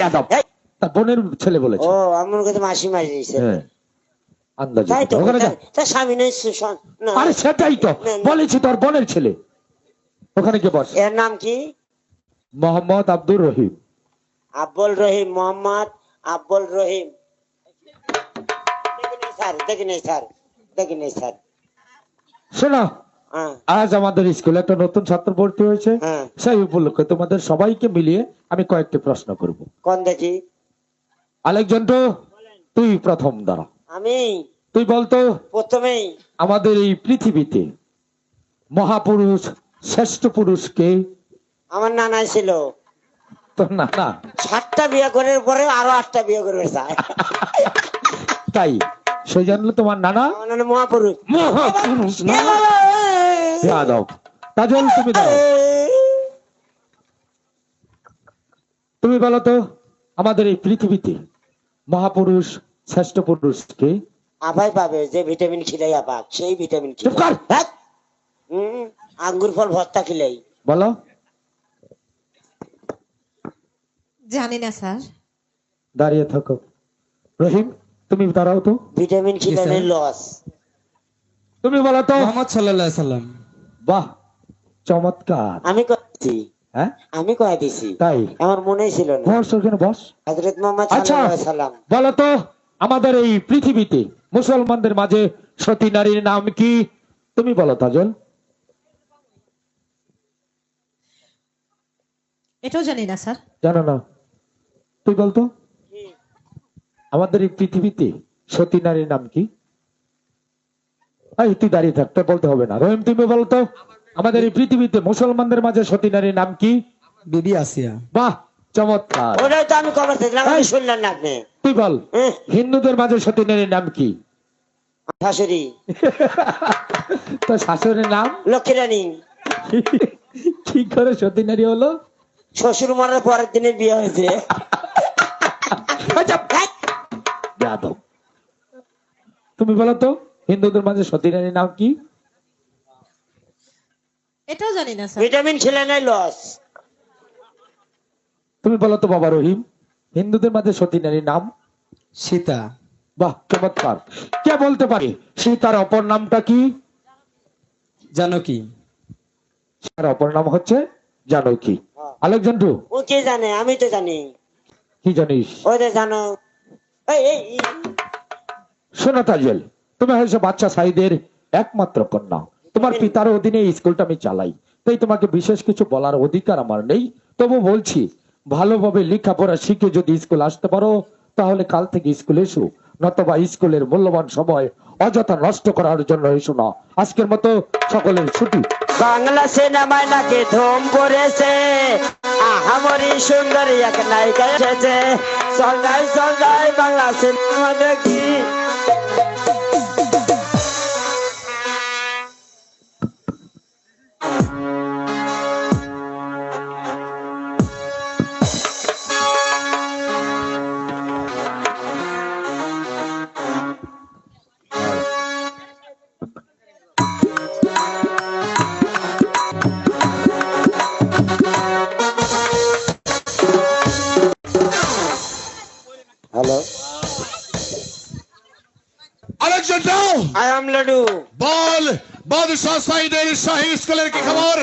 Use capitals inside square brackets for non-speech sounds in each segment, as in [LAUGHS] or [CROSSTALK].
তার বোনের ছেলে বলেছে। ও আমার কাছে মাসি মারি হ্যাঁ আন্দাজে। তাই তো ওখানে যা। তার- তার স্বামী নেই সু- সন- না। আরে সেটাই তো। বলেছি তোর বোনের ছেলে। ওখানে গিয়ে বস। এর নাম কি? মোহাম্মদ আব্দুর রহিম। আব্বুল রহিম মোহাম্মদ আব্বুল রহিম। দেখি নাই স্যার দেখি নাই স্যার দেখি স্যার। শোনো আজ আমাদের স্কুলে একটা নতুন ছাত্র ভর্তি হয়েছে। হ্যাঁ। সেই উপলক্ষে তোমাদের সবাইকে মিলিয়ে আমি কয়েকটি প্রশ্ন করব। কোন দেখি? আলেকজান্ডার তুই প্রথম দাঁড়া। আমি? তুই বলতো? প্রথমেই। আমাদের এই পৃথিবীতে মহাপুরুষ শ্রেষ্ঠ পুরুষকে আমার নানা ছিল। তোর না না সাতটা বিয়ে করার পরে আরও আটটা বিয়ে করবে স্যার। তাই? সেই জন্য তোমার নানা? নানা মহাপুরুষ। মহাপুরুষ তাজল তুমি দাও। তুমি বলো তো আমাদের এই পৃথিবীতে মহাপুরুষ শ্রেষ্ঠ পুরুষকে আপাই পাবে যে ভিটামিন খিলাই আপাক সেই ভিটামিন। হম আঙ্গুর ফল ভর্তা খিলাই। বলো। জানি না স্যার। দাঁড়িয়ে থাকো। রহিম তুমি দাঁড়াও তো। Vitamin sir? লস তুমি বলো তো। মোহাম্মদ সাল্লাহ সাল্লাম। বাহ চমৎকার। আমি কয়েছি হ্যাঁ? আমি কয়ে দিছি। তাই? আমার মনেই ছিল না। বস ওখানে বস। হজরত মোহাম্মদ আচ্ছা সাল্লাল্লাহু সাল্লাম বলো তো আমাদের এই পৃথিবীতে মুসলমানদের মাঝে সতী নারীর নাম কি? তুমি বলো তাজল। এটাও জানি না স্যার। জানো না। তুই বলতো? আমাদের এই পৃথিবীতে সতী নারীর নাম কি? এই তুই দাঁড়িয়ে থাক তোর বলতে হবে না। রহিম তুমি বলতো আমাদের এই পৃথিবীতে মুসলমানদের মাঝে সতী নারীর নাম কি? বিবি আসিয়া। বাহ চমৎকার। ওটাই তো আমি কবর দেখলাম আমি এই। শুনলেন না আপনি। তুই বল হিন্দুদের মাঝে সতী নারীর নাম কি? শাশুড়ি। [LAUGHS] তোর শাশুড়ির নাম? লক্ষ্মী রানী কি করে সতী নারী হলো? শ্বশুর মারার পরের দিনে বিয়ে হয়েছে। আচ্ছা, যাদব। তুমি বলো তো হিন্দুদের মাঝে সতী নারীর নাম কি? এটাও জানি না স্যার। ভিটামিন ছিল নাই লস। তুমি বলো তো বাবা রহিম হিন্দুদের মাঝে সতী নারীর নাম? সীতা। বাহ চমৎকার। কে বলতে পারে? সীতার অপর নামটা কি? জানকী। তার অপর নাম হচ্ছে জানকী। আলেকজান্ডু ও কে জানে? আমি তো জানি। কি জানিস? ওই জানো। এই এই এই, শোনো তাজেল। তুমি হয়েছে বাচ্চা সাইদের একমাত্র কন্যা। তোমার পিতার অধীনে এই স্কুলটা আমি চালাই। তাই তোমাকে বিশেষ কিছু বলার অধিকার আমার নেই। তবু বলছি, ভালোভাবে লেখাপড়া শিখে যদি স্কুল আসতে পারো, তাহলে কাল থেকে স্কুলে এসো। নতবা স্কুলের মূল্যবান সময় অযথা নষ্ট করার জন্য এসো না। আজকের মতো সকলের ছুটি। বাংলা সিনেমায় নাকি ধুম পড়েছে আহামরি সুন্দরী এক নায়িকা এসেছে। সন্ধ্যায় সন্ধ্যায় বাংলা সিনেমা দেখি। হ্যালো আলেকজান্ডার আই এম লাডু বল বাদশাহ সাইদের শাহী স্কুলের কি খবর?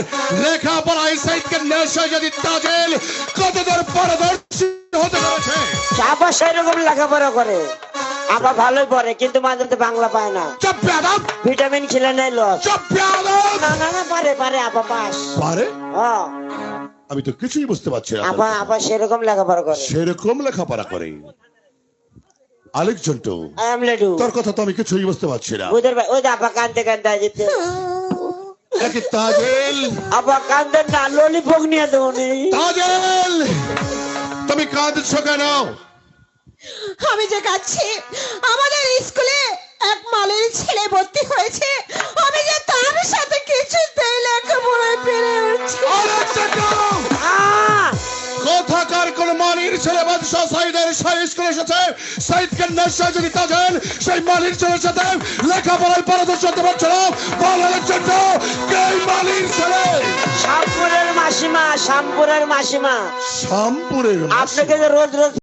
লেখাপড়ায় সাইদকে নেশা যদি তাজেল কতদূর পারদর্শী হতে পেরেছে আবার সেরকম লেখাপড়া করে। আবার ভালোই পড়ে কিন্তু মাঝে মধ্যে বাংলা পায় না। চুপ বেয়াদব ভিটামিন ছিল নাই লস চুপ বেয়াদব না না না পারে পারে আপা পাস। পারে? হ্যাঁ। আমি তো কিছুই বুঝতে পারছি না। আপা আপা সেরকম লেখাপড়া করে। সেরকম লেখাপড়া করে। আলেকজান্ডার আই লাডু তোর কথা তো আমি কিছুই বুঝতে পারছি না। ওদের ভাই ওই আপা কান্দে কান্দে যেতে নাকি তাজেল। আপা কান্দে না ললিপপ নিয়ে দেবো তাজেল! তুমি কাঁদছো কেন? আমি যে কাচ্ছি আমাদের মালির ছেলে বাদশাহ সাইদের শাহী স্কুলে এসেছে। সাইদকে নেশা যদি তাজেল সেই মালির ছেলের সাথে লেখাপড়ায় পারদর্শী হতে পারছে না। বলার জন্য কে এই মালির ছেলে? শ্যামপুরের মাসিমা শ্যামপুরের মাসিমা। শ্যামপুরের আপনাকে যে রোজ রোজ